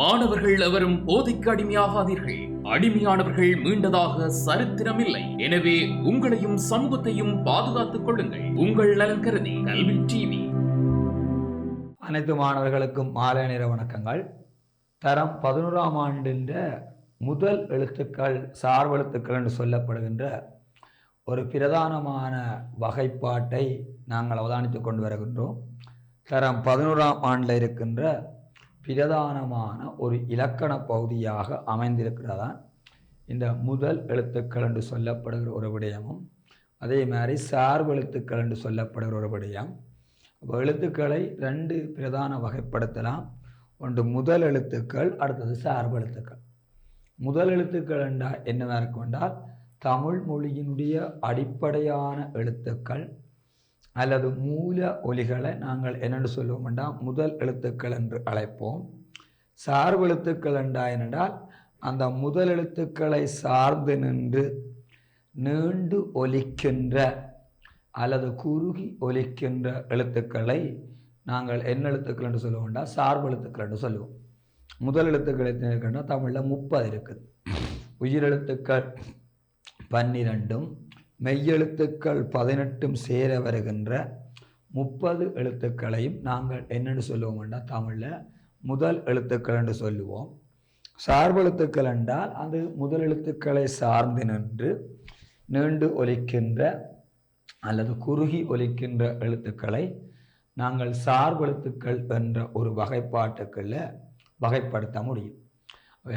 மாணவர்கள் எவரும் போதைக்கு அடிமையாகாதீர்கள். அடிமையானவர்கள் மீண்டதாக சரித்திரமில்லை. எனவே உங்களையும் சமூகத்தையும் பாதுகாத்துக் கொள்ளுங்கள். உங்கள் நலன் கருதி கல்வி டிவி. அனைத்து மாணவர்களுக்கும் மாலை நேர வணக்கங்கள். தரம் பதினோராம் ஆண்டின்ற முதல் எழுத்துக்கள் சார்பெழுத்துக்கள் என்று சொல்லப்படுகின்ற ஒரு பிரதானமான வகைப்பாட்டை நாங்கள் அவதானித்து கொண்டு வருகின்றோம். தரம் பதினோராம் ஆண்டில் இருக்கின்ற பிரதானமான ஒரு இலக்கண பகுதியாக அமைந்திருக்கிறதான் இந்த முதல் எழுத்துக்கள் என்று சொல்லப்படுகிற ஒரு விடயமும் அதே மாதிரி சார்பு எழுத்துக்கள் என்று சொல்லப்படுகிற ஒரு விடயம். அப்போ எழுத்துக்களை ரெண்டு பிரதான வகைப்படுத்தலாம். ஒன்று முதல் எழுத்துக்கள் அடுத்தது சார்பு எழுத்துக்கள். முதல் எழுத்துக்கள் என்றால் என்னவாக இருக்கும் என்றால் தமிழ் மொழியினுடைய அடிப்படையான எழுத்துக்கள் அல்லது மூல ஒலிகளை நாங்கள் என்னென்று சொல்லுவோம் என்றால் முதல் எழுத்துக்கள் என்று அழைப்போம். சார்பு எழுத்துக்கள் என்றா என்றால் அந்த முதல் எழுத்துக்களை சார்ந்து நின்று நீண்டு ஒலிக்கின்ற அல்லது குறுகி ஒலிக்கின்ற எழுத்துக்களை நாங்கள் என்ன எழுத்துக்கள் என்று சொல்லுவோம் சார்பு எழுத்துக்கள் என்று சொல்லுவோம். முதல் எழுத்துக்கள் எத்தனை இருக்குன்னா தமிழில் முப்பது இருக்குது. உயிரெழுத்துக்கள் பன்னிரெண்டும் மெய்யெழுத்துக்கள் பதினெட்டும் சேர வருகின்ற முப்பது எழுத்துக்களையும் நாங்கள் என்னென்னு சொல்லுவோம் என்றால் தமிழில் முதல் எழுத்துக்கள் என்று சொல்லுவோம். சார்பெழுத்துக்கள் என்றால் அது முதல் எழுத்துக்களை சார்ந்து நின்று நீண்டு ஒலிக்கின்ற அல்லது குறுகி ஒலிக்கின்ற எழுத்துக்களை நாங்கள் சார்பெழுத்துக்கள் என்ற ஒரு வகைப்பாட்டுக்களில் வகைப்படுத்த முடியும்.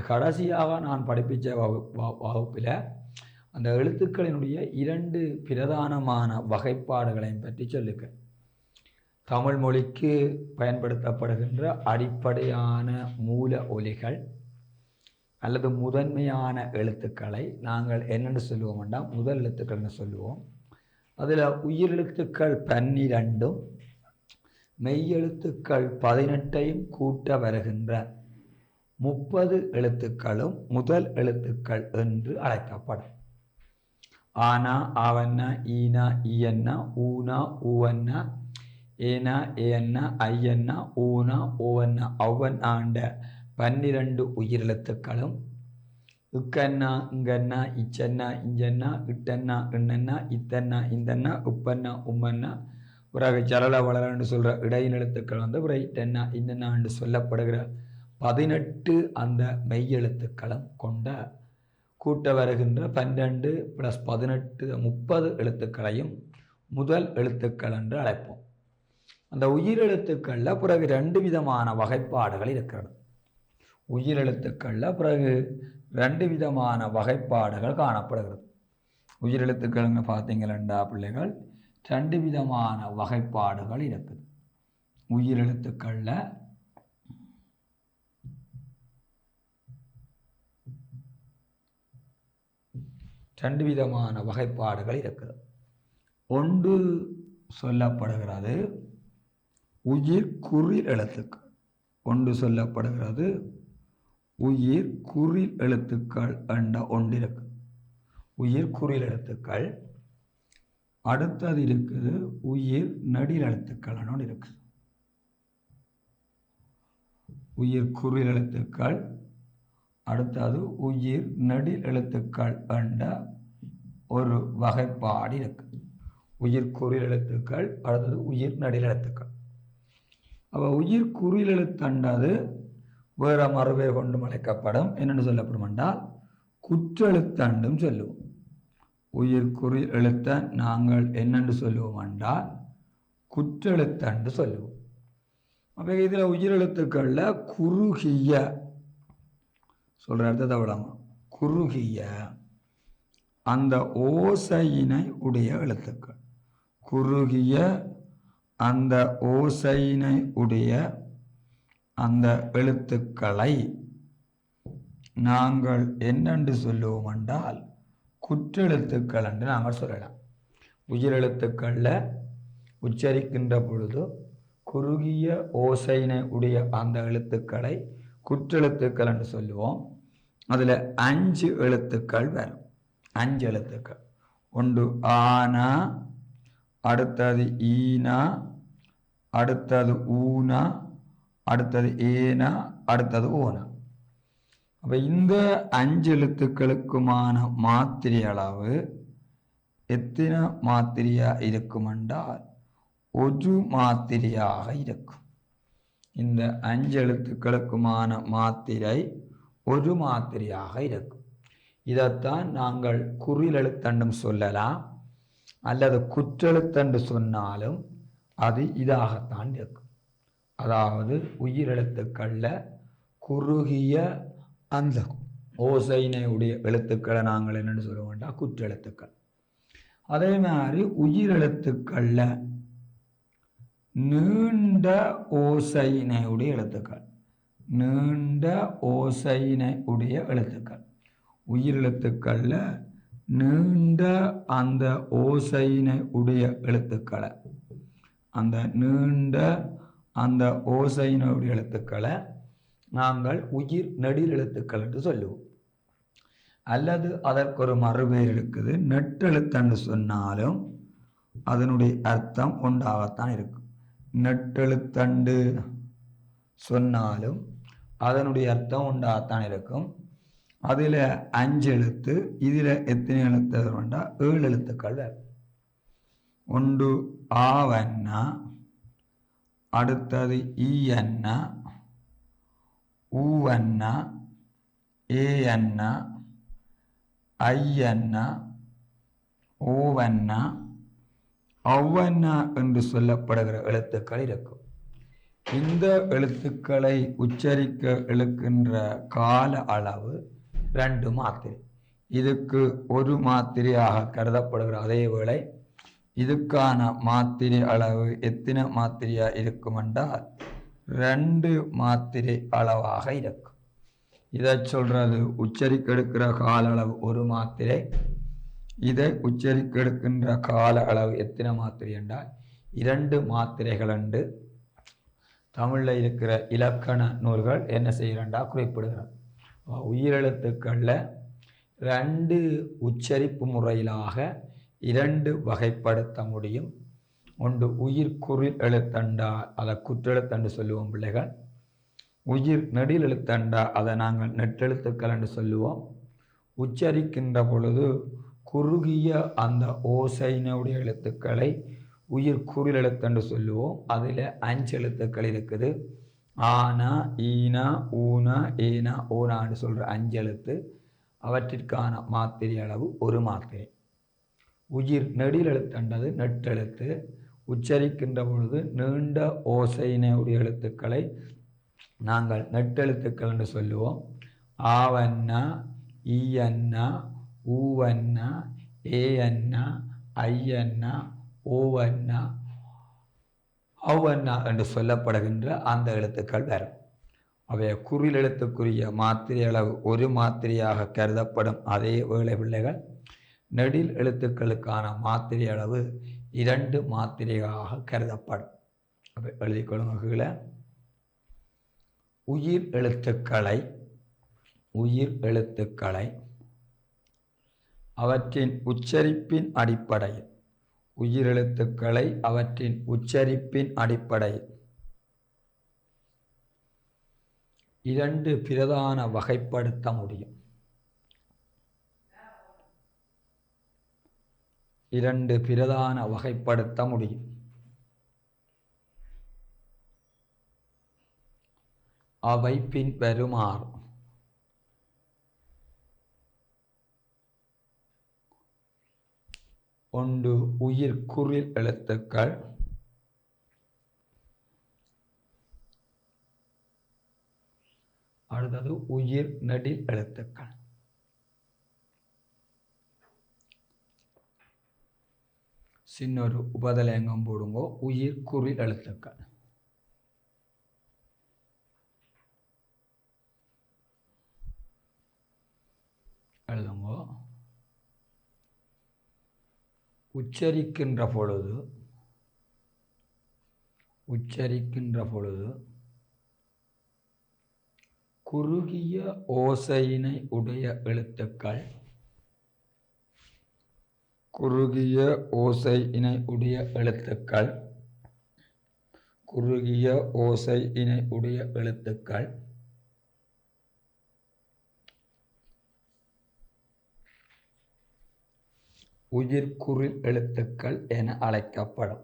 கடைசியாக நான் படிப்பித்த வகுப்பில் அந்த எழுத்துக்களினுடைய இரண்டு பிரதானமான வகைப்பாடுகளையும் பற்றி சொல்லுக்கிறேன் தமிழ் மொழிக்கு பயன்படுத்தப்படுகின்ற அடிப்படையான மூல ஒலிகள் அல்லது முதன்மையான எழுத்துக்களை நாங்கள் என்னென்னு சொல்லுவோம் வேண்டாம் முதல் எழுத்துக்கள்னு சொல்லுவோம். அதில் உயிரெழுத்துக்கள் பன்னிரண்டும் மெய்யெழுத்துக்கள் பதினெட்டையும் கூட்ட வருகின்ற முப்பது எழுத்துக்களும் முதல் எழுத்துக்கள் என்று அழைக்கப்படும். ஆனா ஆவன்னா ஈனா ஈயன்னா ஊனா ஊவன்னா ஏனா ஏன்னா ஐயன்னா ஊனா ஓவன்னா அவன் ஆண்ட பன்னிரண்டு உயிரெழுத்துக்களும். உக்கன்னா இங்கன்னா இச்சன்னா இஞ்சன்னா இட்டன்னா இண்ணன்னா இத்தன்னா இந்தன்னா உப்பன்னா உம்மன்னா. பிறகு சரள வளரன்னு சொல்கிற இடையினெழுத்துக்கள் வந்து பிறகு இட்டன்னா இன்னென்னு சொல்லப்படுகிற பதினெட்டு அந்த மெய்யெழுத்துக்களும் கொண்ட கூட்ட வருகின்ற பன்னெண்டு ப்ளஸ் பதினெட்டு முப்பது எழுத்துக்களையும் முதல் எழுத்துக்கள் என்று அழைப்போம். அந்த உயிரெழுத்துக்களில் பிறகு ரெண்டு விதமான வகைப்பாடுகள் இருக்கிறது. உயிரெழுத்துக்களில் பிறகு ரெண்டு விதமான வகைப்பாடுகள் காணப்படுகிறது. உயிரெழுத்துக்கள்னு பார்த்தீங்களா பிள்ளைகள்? ரெண்டு விதமான வகைப்பாடுகள் இருக்குது. உயிரெழுத்துக்களில் ரெண்டு விதமான வகைப்பாடுகள் இருக்குது. ஒன்று சொல்லப்படுகிறது உயிர் குறில் எழுத்துக்கள். ஒன்று சொல்லப்படுகிறது உயிர் குறில் எழுத்துக்கள் என்ற ஒன்று இருக்கு உயிர் குறில் எழுத்துக்கள். அடுத்தது இருக்குது உயிர் நடில் எழுத்துக்கள் ஒன்று இருக்குது. உயிர் குறில் எழுத்துக்கள். அடுத்தது உயிர் நடில் எழுத்துக்கள் என்ற ஒரு வகைப்பாடு இருக்கு. உயிர் குறில் எழுத்துக்கள் அடுத்தது உயிர் நடில் எழுத்துக்கள். அப்போ உயிர் குறில் எழுத்தண்டது வேற மறுவே கொண்டு அழைக்கப்படும். என்னென்னு சொல்லப்படும் என்றால் குற்றெழுத்தண்டும் சொல்லுவோம். உயிர் குறி எழுத்த நாங்கள் என்னென்று சொல்லுவோம் என்றால் குற்றெழுத்தண்டு சொல்லுவோம். அப்போ இதில் உயிரெழுத்துக்களில் குறுகிய சொல்கிற இடத்த விடாம குறுகிய அந்த ஓசையினை உடைய எழுத்துக்கள். குறுகிய அந்த ஓசையினை உடைய அந்த எழுத்துக்களை நாங்கள் என்னென்று சொல்லுவோம் என்றால் குற்றெழுத்துக்கள் என்று நாங்கள் சொல்லலாம். உயிரெழுத்துக்களில் உச்சரிக்கின்ற பொழுது குறுகிய ஓசையினை உடைய அந்த எழுத்துக்களை குற்றெழுத்துக்கள் என்று சொல்லுவோம். அதில் அஞ்சு எழுத்துக்கள் வரும். அஞ்சு எழுத்துக்கள். ஒன்று ஆனா அடுத்தது ஈனா அடுத்தது ஊனா அடுத்தது ஏனா அடுத்தது ஓனா. அப்போ இந்த அஞ்சு எழுத்துக்களுக்குமான மாத்திரை அளவு எத்தனை மாத்திரையாக இருக்கும் என்றால் ஒரு மாத்திரையாக இருக்கும். இந்த அஞ்சு எழுத்துக்களுக்குமான மாத்திரை ஒரு மாத்திரையாக இருக்கும். இதைத்தான் நாங்கள் குறிலெழுத்தண்டும் சொல்லலாம். அல்லது குற்றெழுத்தண்டு சொன்னாலும் அது இதாகத்தான் இருக்கும். அதாவது உயிரெழுத்துக்களில் குறுகிய அந்த ஓசைனையுடைய எழுத்துக்களை நாங்கள் என்னென்னு சொல்ல வேண்டாம் குற்றெழுத்துக்கள். அதே மாதிரி உயிரெழுத்துக்களில் நீண்ட ஓசையினை எழுத்துக்கள். நீண்ட ஓசையினை உடைய எழுத்துக்கள். உயிரெழுத்துக்களில் நீண்ட அந்த ஓசையினை உடைய எழுத்துக்களை. அந்த நீண்ட அந்த ஓசையினுடைய எழுத்துக்களை நாங்கள் உயிர் நெடில் எழுத்துக்கள் என்று சொல்லுவோம். அல்லது அதற்கு ஒரு மறுபெயர் இருக்குது. நெட்டெழுத்தன்று சொன்னாலும் அதனுடைய அர்த்தம் உண்டாகத்தான் இருக்கும். நெட்டெழுத்தண்டு சொன்னாலும் அதனுடைய அர்த்தம் உண்டாகத்தான் இருக்கும். அதில் அஞ்சு எழுத்து இதில் எத்தனை எழுத்து வரும்டா ஏழு எழுத்துக்கள் ஒன்று ஆவண்ணா அடுத்தது ஈயண்ணா ஊவண்ணா ஏயண்ணா ஐயண்ணா ஓவண்ணா ஒவ்வொன்னா என்று சொல்லப்படுகிற எழுத்துக்கள் இருக்கும். இந்த எழுத்துக்களை உச்சரிக்க எழுக்கின்ற கால அளவு ரெண்டு மாத்திரை. இதுக்கு ஒரு மாத்திரையாக கருதப்படுகிற அதே வேளை இதுக்கான மாத்திரை அளவு எத்தனை மாத்திரையா இருக்கும் என்றால் ரெண்டு மாத்திரை அளவாக இருக்கும். இதை சொல்றது உச்சரிக்கெடுக்கிற கால அளவு ஒரு மாத்திரை இதை உச்சரிக்கெடுக்கின்ற கால அளவு எத்தனை மாத்திரை என்றால் இரண்டு மாத்திரைகள் என்று தமிழில் இருக்கிற இலக்கண நூல்கள் என்ன செய்கிறண்டா குறிப்பிடுகிறது உயிரெழுத்துக்களில் ரெண்டு உச்சரிப்பு முறையிலாக இரண்டு வகைப்படுத்த முடியும். ஒன்று உயிர் குறி எழுத்தண்டா அதை குற்றெழுத்தண்டு சொல்லுவோம் பிள்ளைகள். உயிர் நெடில் எழுத்தண்டா அதை நாங்கள் நெட்டெழுத்துக்கள் என்று சொல்லுவோம். உச்சரிக்கின்ற பொழுது குறுகிய அந்த ஓசைனுடைய எழுத்துக்களை உயிர் குறில் எழுத்தண்டு சொல்லுவோம். அதில் அஞ்சு எழுத்துக்கள் இருக்குது. ஆனா ஈனா ஊனா ஏனா ஓனான்னு சொல்கிற அஞ்சு எழுத்து அவற்றிற்கான மாத்திரை அளவு ஒரு மாத்திரை. உயிர் நெடில் எழுத்தண்டது நெட்டெழுத்து உச்சரிக்கின்ற பொழுது நீண்ட ஓசையினுடைய எழுத்துக்களை நாங்கள் நெட்டெழுத்துக்கள் என்று சொல்லுவோம். ஆவண்ணா ஈயண்ணா ஊவண்ணா அண்ணா ஐயண்ணா ஓவண்ணா ஔவண்ணா என்று சொல்லப்படுகின்ற அந்த எழுத்துக்கள் வரும் அவை குறில் எழுத்துக்குரிய மாத்திரை அளவு ஒரு மாத்திரையாக கருதப்படும் அதே வேளை பிள்ளைகள் நெடில் எழுத்துக்களுக்கான மாத்திரை அளவு இரண்டு மாத்திரையாக கருதப்படும். அப்போ எழுதிக்கொள்ளுங்க உயிர் எழுத்துக்களை உயிர் எழுத்துக்களை அவற்றின் உச்சரிப்பின் அடிப்படையில் உயிரெழுத்துக்களை அவற்றின் உச்சரிப்பின் அடிப்படையில் இரண்டு பிரதான வகைப்படுத்த முடியும். இரண்டு பிரதான வகைப்படுத்த முடியும். அவை பின்வருமாறு. ஒன்று உயிர் குரில் எழுத்துக்கள் அடுத்தது உயிர் நடில் எழுத்துக்கள் சின்னொரு உபதலேங்கம் போடுங்கோ. உயிர் குறில் எழுத்துக்கள் எழுதுங்கோ. உச்சரிக்கின்ற பொழுது உச்சரிக்கின்ற பொழுது குறுகிய ஓசையினை உடைய எழுத்துக்கள் குறுகிய ஓசையினை உடைய எழுத்துக்கள் குறுகிய ஓசை இணை உடைய எழுத்துக்கள் உயிர்க்குறில் எழுத்துக்கள் என அழைக்கப்படும்.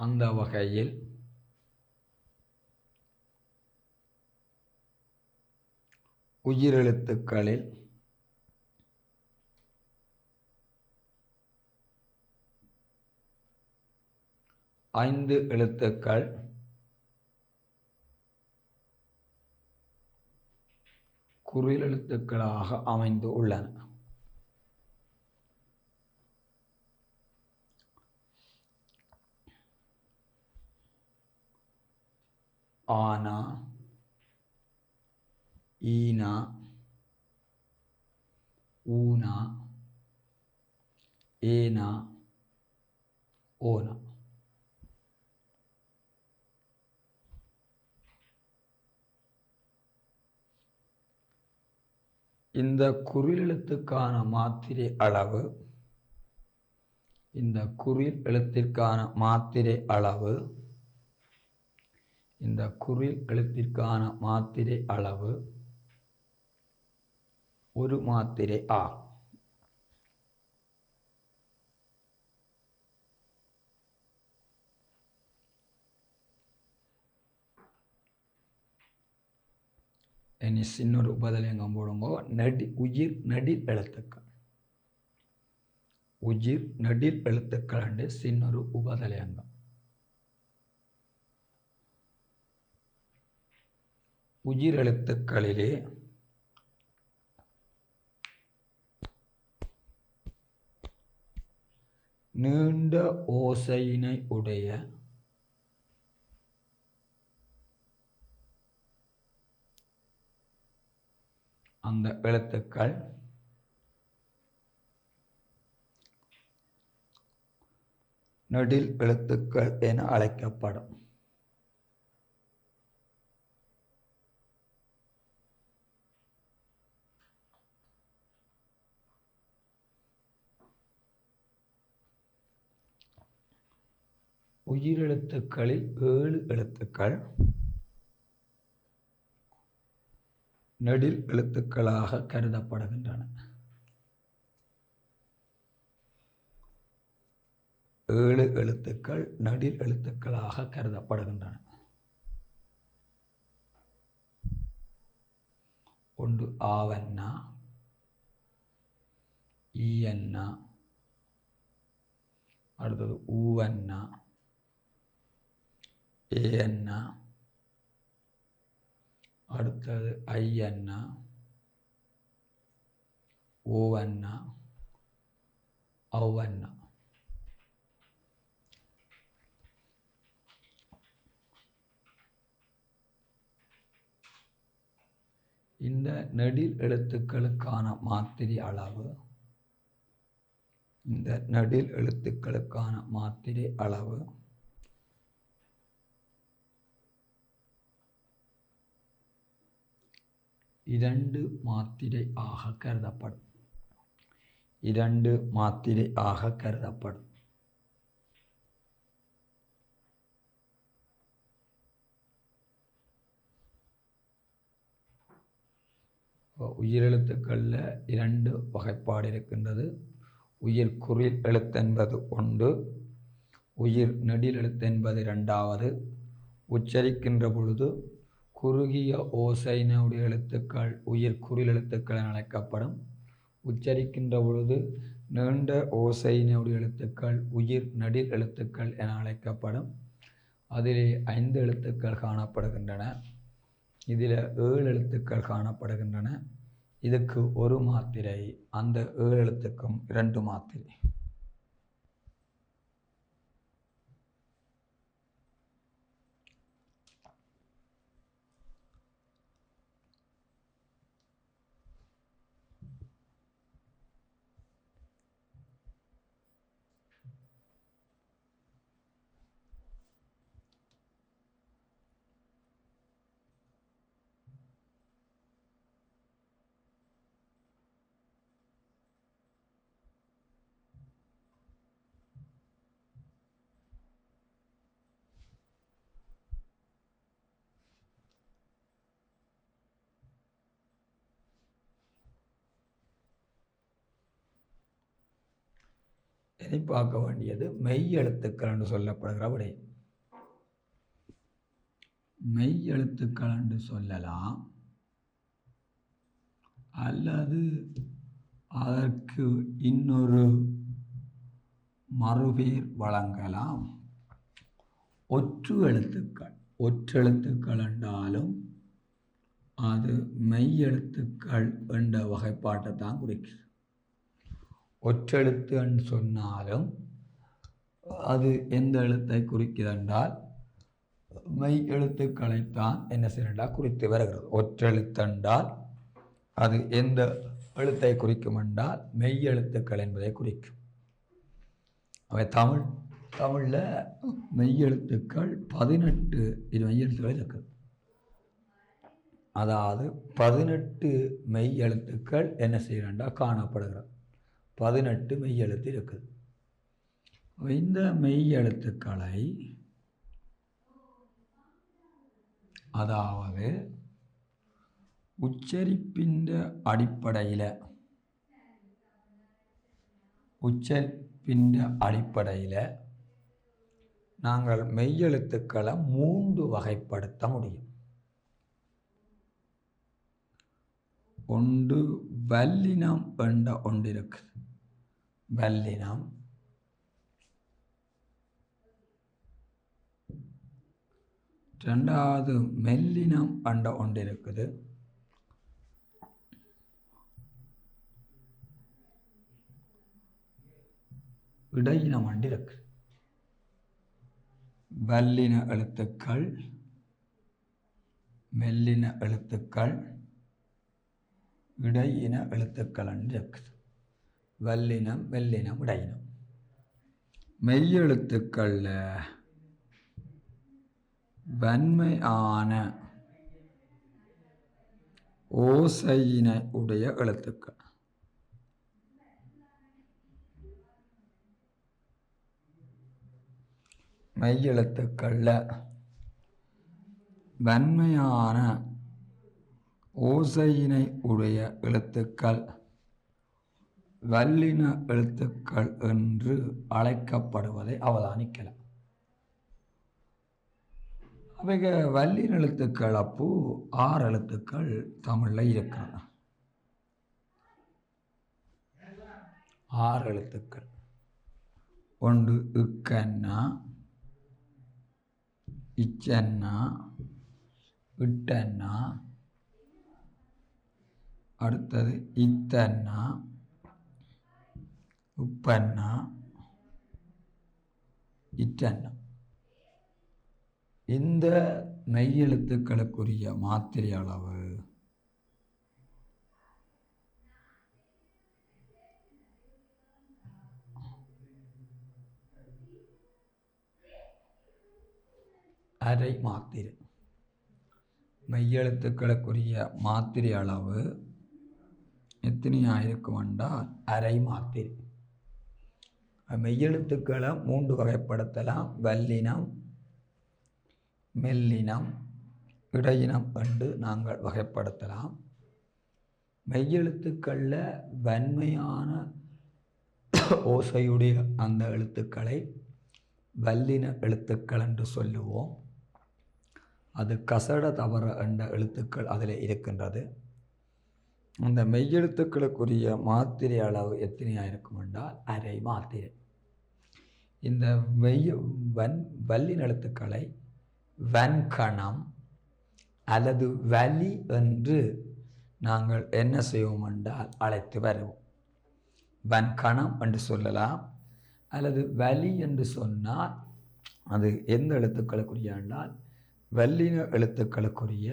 அந்த வகையில் உயிரெழுத்துக்களில் ஐந்து எழுத்துக்கள் குறிலெழுத்துக்களாக அமைந்து உள்ளன. ஆனா ஈனா ஊனா ஏனா ஓனா. இந்த குறிலெழுத்துக்கான மாத்திரை அளவு இந்த குறில் எழுத்திற்கான மாத்திரை அளவு இந்த குறில் எழுத்திற்கான மாத்திரை அளவு ஒரு மாத்திரை ஆகும். இனி சின்னொரு உபதலையங்கம் போடுங்கோ? நடி உயிர் நடில் எழுத்துக்கள். உயிர் நடில் எழுத்துக்கள் என்று சின்னொரு உபதலையங்கம் உயிர் எழுத்துக்களிலே நீண்ட ஓசையினை உடைய அந்த எழுத்துக்கள். நெடில் எழுத்துக்கள் என அழைக்கப்படும். உயிரெழுத்துக்களில் ஏழு எழுத்துக்கள். நெடில் எழுத்துக்களாக கருதப்படுகின்றன. ஏழு எழுத்துக்கள் நடில் எழுத்துக்களாக கருதப்படுகின்றன. ஒன்று ஆவண்ணா ஈயண்ணா அடுத்தது ஊவண்ணா ஏ அண்ணா அடுத்தது ஐ அண்ணா ஓ அண்ணா ஔ அண்ணா. இந்த நெடில் எழுத்துக்களுக்கான மாத்திரை அளவு இந்த நெடில் எழுத்துக்களுக்கான மாத்திரை அளவு இரண்டு மாத்திரை ஆக கருதப்படும். இரண்டு மாத்திரை ஆக கருதப்படும். உயிரெழுத்துக்களில் இரண்டு வகைப்பாடு இருக்கின்றது. உயிர் குறில் எழுத்தென்பது ஒன்று உயிர் நெடில் எழுத்தென்பது இரண்டாவது உச்சரிக்கின்ற பொழுது குறுகிய ஓசைனுடைய எழுத்துக்கள் உயிர் குரில் எழுத்துக்கள் என அழைக்கப்படும். உச்சரிக்கின்ற பொழுது நீண்ட ஓசைனுடைய எழுத்துக்கள் உயிர் நடில் எழுத்துக்கள் என அழைக்கப்படும். அதிலே ஐந்து எழுத்துக்கள் காணப்படுகின்றன. இதில் ஏழு எழுத்துக்கள் காணப்படுகின்றன. இதுக்கு ஒரு மாத்திரை. அந்த ஏழு எழுத்துக்கும் இரண்டு மாத்திரை. எதை பார்க்க வேண்டியது மெய் எழுத்துக்கள் என்று சொல்லப்படுகிற விடயம் மெய் எழுத்துக்கள் என்று சொல்லலாம். அல்லது அதற்கு இன்னொரு மறுபேர் வழங்கலாம். ஒற்று எழுத்துக்கள். ஒற்றெழுத்துக்கள் என்றாலும் அது மெய் எழுத்துக்கள் என்ற வகைப்பாட்டை தான் குறிக்கிறது. ஒற்றெழுத்து என்று சொன்னாலும் அது எந்த எழுத்தை குறிக்கிறதென்றால் மெய் எழுத்துக்களைத்தான் என்ன செய்யண்டா குறித்து வருகிறது. ஒற்றெழுத்தென்றால் அது எந்த எழுத்தை குறிக்கும் என்றால் மெய் எழுத்துக்கள் என்பதை குறிக்கும். அவை தமிழ் தமிழில் மெய் எழுத்துக்கள் பதினெட்டு இது மெய் எழுத்துக்கள் இருக்குது. அதாவது பதினெட்டு மெய் எழுத்துக்கள் என்ன செய்யறா காணப்படுகிறது. பதினெட்டு மெய் எழுத்து இருக்குது. இந்த மெய் எழுத்துக்களை அதாவது உச்சரிப்பின் அடிப்படையில் உச்சரிப்பின் அடிப்படையில் நாங்கள் மெய்யெழுத்துக்களை மூன்று வகைப்படுத்த முடியும். ஒன்று வல்லினம் என்ற ஒன்று இருக்குது. வல்லினம் ரெண்டாவது மெல்லினம் பண்ட ஒன்று இருக்குது இடையினம் ஒன்று இருக்கு வல்லின எழுத்துக்கள் மெல்லின எழுத்துக்கள் இடையின எழுத்துக்கள் என்று இருக்குது வல்லினம் மெல்லினம் உடையினம். மெய்யெழுத்துக்களில் வன்மையான ஓசையினை உடைய எழுத்துக்கள். மெய்யெழுத்துக்களில் வன்மையான ஓசையினை உடைய எழுத்துக்கள் வல்லின எழுத்துக்கள் என்று அழைக்கப்படுவதை அவதானிக்கலாம் அவைக வல்லின எழுத்துக்கள் அப்போ ஆறு எழுத்துக்கள் தமிழில் இருக்கிறது ஆறு எழுத்துக்கள். ஒன்று இக்கன்னா இச்சன்னா இட்டன்னா அடுத்தது இத்தன்னா உப்பன்னா இட்டன்னா இந்த மெய்யெழுத்துக்களுக்குரிய மாத்திரை அளவு? அரை மாத்திரை. மெய்யெழுத்துக்களுக்குரிய மாத்திரை அளவு எத்தனையாக இருக்கும் என்றால் அரை மாத்திரை. மெய்யெழுத்துக்களை மூன்று வகைப்படுத்தலாம். வல்லினம் மெல்லினம் இடையினம் என்று நாங்கள் வகைப்படுத்தலாம். மெய்யெழுத்துக்களில் வன்மையான ஓசையுடைய அந்த எழுத்துக்களை வல்லின எழுத்துக்கள் என்று சொல்லுவோம். அது கசட தவற என்ற எழுத்துக்கள் அதில் இருக்கின்றது. அந்த மெய்யெழுத்துக்களுக்குரிய மாத்திரை அளவு எத்தனையாக இருக்கும் என்றால் அரை மாத்திரை. இந்த வெய்ய வன் வல்லின எழுத்துக்களை வன்கணம் அல்லது வலி என்று நாங்கள் என்ன செய்வோம் என்றால் அழைத்து வருவோம். வன்கணம் என்று சொல்லலாம் அல்லது வலி என்று சொன்னால் அது எந்த எழுத்துக்களுக்குரிய என்றால் வல்லின எழுத்துக்களுக்குரிய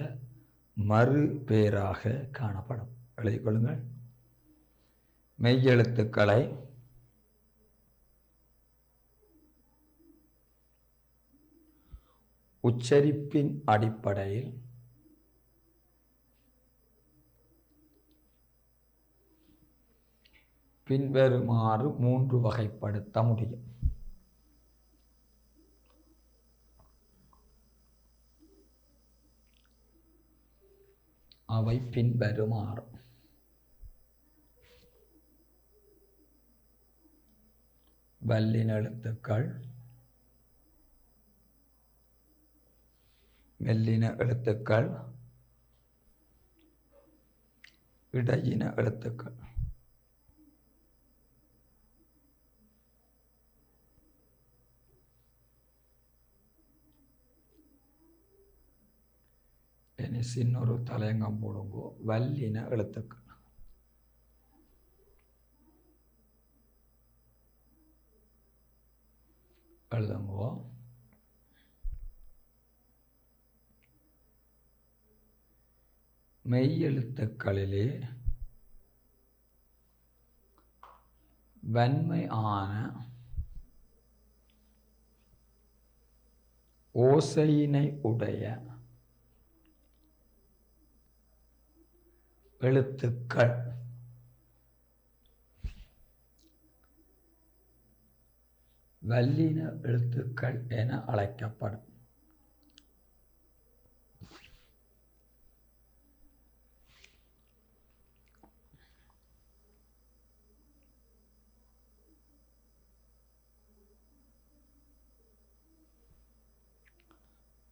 மறு பெயராக காணப்படும். எழுதிக்கொள்ளுங்கள் மெய்யெழுத்துக்களை உச்சரிப்பின் அடிப்படையில் பின்வருமாறு மூன்று வகைப்படுத்த முடியும். அவை பின்வருமாறு. வல்லின் எழுத்துக்கள் மெல்லின எழுத்துக்கள் இடையின எழுத்துக்கள். இனி சின்னொரு தலையங்கம் போடுங்கோ. வல்லின எழுத்துக்கள். எழுதுங்கோ. மெய்யெழுத்துக்களிலே வன்மையான ஓசையினை உடைய எழுத்துக்கள். வல்லின எழுத்துக்கள் என அழைக்கப்படும்.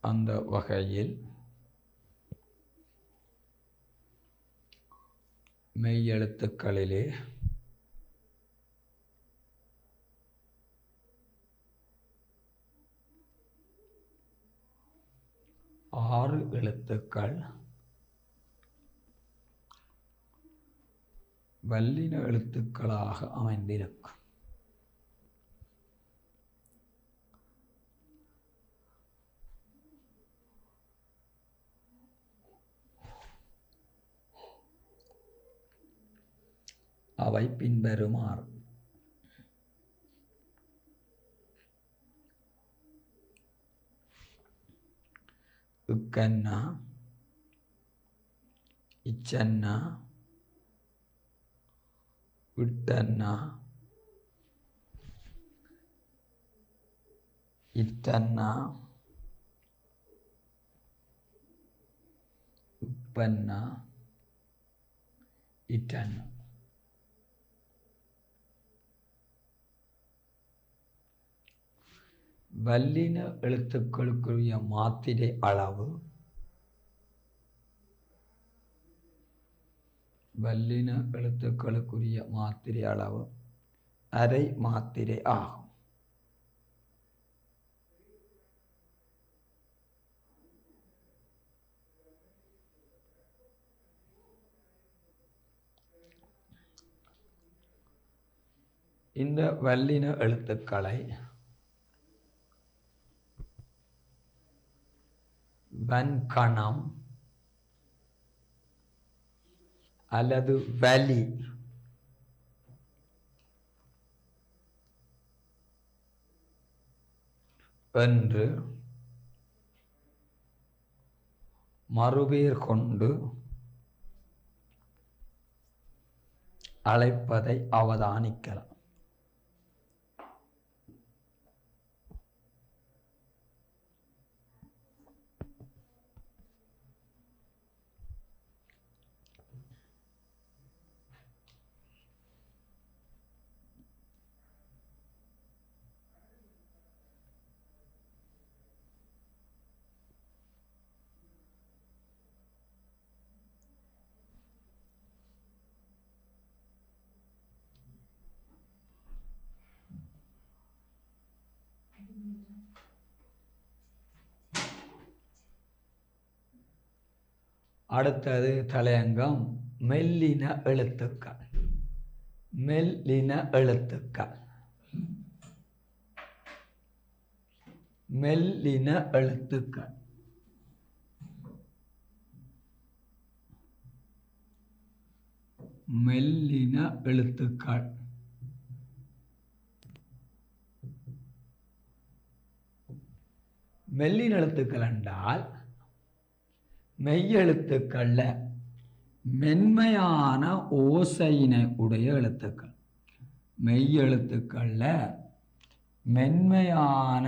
அந்த வகையில் மெய்யெழுத்துக்களிலே ஆறு எழுத்துக்கள் வல்லின எழுத்துக்களாக அமைந்திருக்கும். அவை பின்வருமாறு. உக்கன்னா இச்சண்ணா விட்டண்ணா இட்டன்னா உப்பண்ணா இட்டண்ணா வல்லின எழுத்துக்களுக்குரிய மாத்திரை அளவு. வல்லின எழுத்துக்களுக்குரிய மாத்திரை அளவு அரை மாத்திரை ஆகும். இந்த வல்லின எழுத்துக்களை வன்கணம் அல்லது வலி. என்று மறுபேர் கொண்டு அழைப்பதை அவதானிக்கலாம். அடுத்தது தலையங்கம் மெல்லின எழுத்துக்கள். மெல்லின எழுத்துக்கள். மெல்லின எழுத்துக்கள். மெல்லின எழுத்துக்கள். மெல்லின எழுத்துக்கள் என்றால் மெய்யெழுத்துக்கள்ல மென்மையான ஓசையினை உடைய எழுத்துக்கள். மெய்யெழுத்துக்கள்ல மென்மையான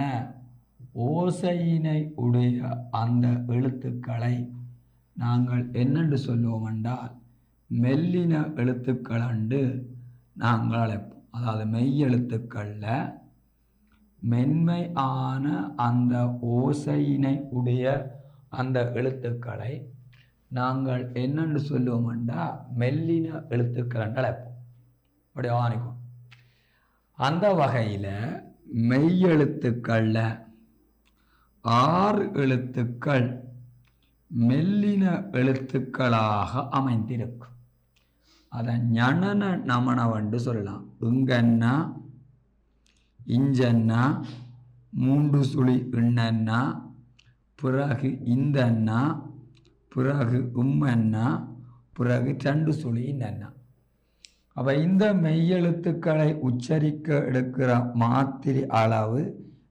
ஓசையினை உடைய அந்த எழுத்துக்களை நாங்கள் என்னென்று சொல்லுவோம் என்றால் மெல்லின எழுத்துக்கள் அண்டு நாங்கள் அழைப்போம். அதாவது மெய்யெழுத்துக்களில் மென்மையான அந்த ஓசையினை உடைய அந்த எழுத்துக்களை நாங்கள் என்னென்று சொல்லுவோம்டா மெல்லின எழுத்துக்கள் என்று அழைப்போம் அப்படி ஆணிக்கும். அந்த வகையில் மெய்யெழுத்துக்களில் ஆறு எழுத்துக்கள் மெல்லின எழுத்துக்களாக அமைந்திருக்கும் அதை ஞனன நமனவண்டு சொல்லலாம். இங்கன்னா இஞ்சன்னா மூன்று சுழி இண்ணன்னா பிறகு இந்த அண்ணா பிறகு உம்மன்னா பிறகு சண்டு சுழியின் அண்ணா. அப்போ இந்த மெய்யெழுத்துக்களை உச்சரிக்க எடுக்கிற மாத்திரை அளவு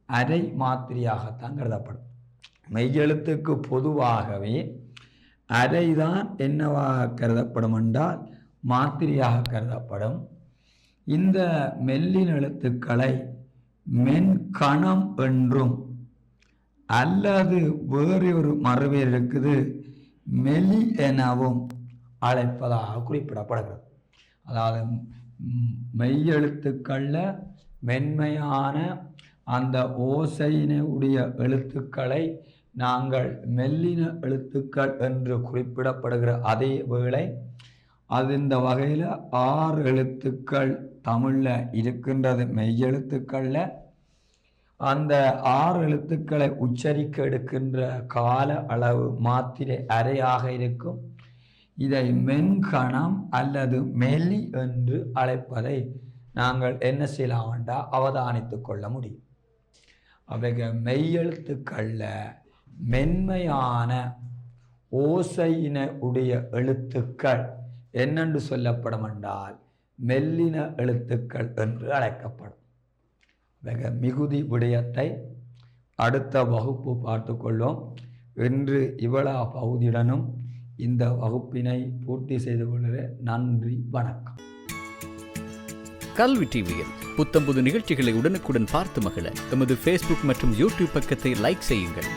அரை மாத்திரையாகத்தான் கருதப்படும். மெய்யெழுத்துக்கு பொதுவாகவே அரை தான் என்னவாக கருதப்படும் என்றால் மாத்திரையாக கருதப்படும். இந்த மெல்லின் எழுத்துக்களை மென்கணம் என்றும் அல்லது வேறு ஒரு மரபில் இருக்குது. மெலி எனவும் அழைப்பதாக குறிப்பிடப்படுகிறது. அதாவது மெய்யெழுத்துக்களில் மென்மையான அந்த ஓசையினுடைய எழுத்துக்களை நாங்கள் மெல்லின எழுத்துக்கள் என்று குறிப்பிடப்படுகிற அதே வேளை அது இந்த வகையில் ஆறு எழுத்துக்கள் தமிழில் இருக்கின்றது. மெய்யெழுத்துக்களில் அந்த ஆறு எழுத்துக்களை உச்சரிக்க எடுக்கின்ற கால அளவு மாத்திரை அரையாக இருக்கும். இதை மென்கணம் அல்லது மெலி என்று அழைப்பதை நாங்கள் என்ன செய்யலாம் வேண்டா அவதானித்துக் கொள்ள முடியும். அவைக மெய்யெழுத்துக்களில் மென்மையான ஓசையின உடைய எழுத்துக்கள் என்னென்று சொல்லப்படும் என்றால் மெல்லின எழுத்துக்கள் என்று அழைக்கப்படும். மிக மிகுதி விடயத்தை அடுத்த வகுப்பு பார்த்துக்கொள்வோம். என்று இவ்வளா பகுதியுடனும் இந்த வகுப்பினை பூர்த்தி செய்து கொள்கிற நன்றி வணக்கம். கல்வி டிவியில் புத்தம்புது நிகழ்ச்சிகளை உடனுக்குடன் பார்த்து மகிழ எமது ஃபேஸ்புக் மற்றும் யூடியூப் பக்கத்தை லைக் செய்யுங்கள்.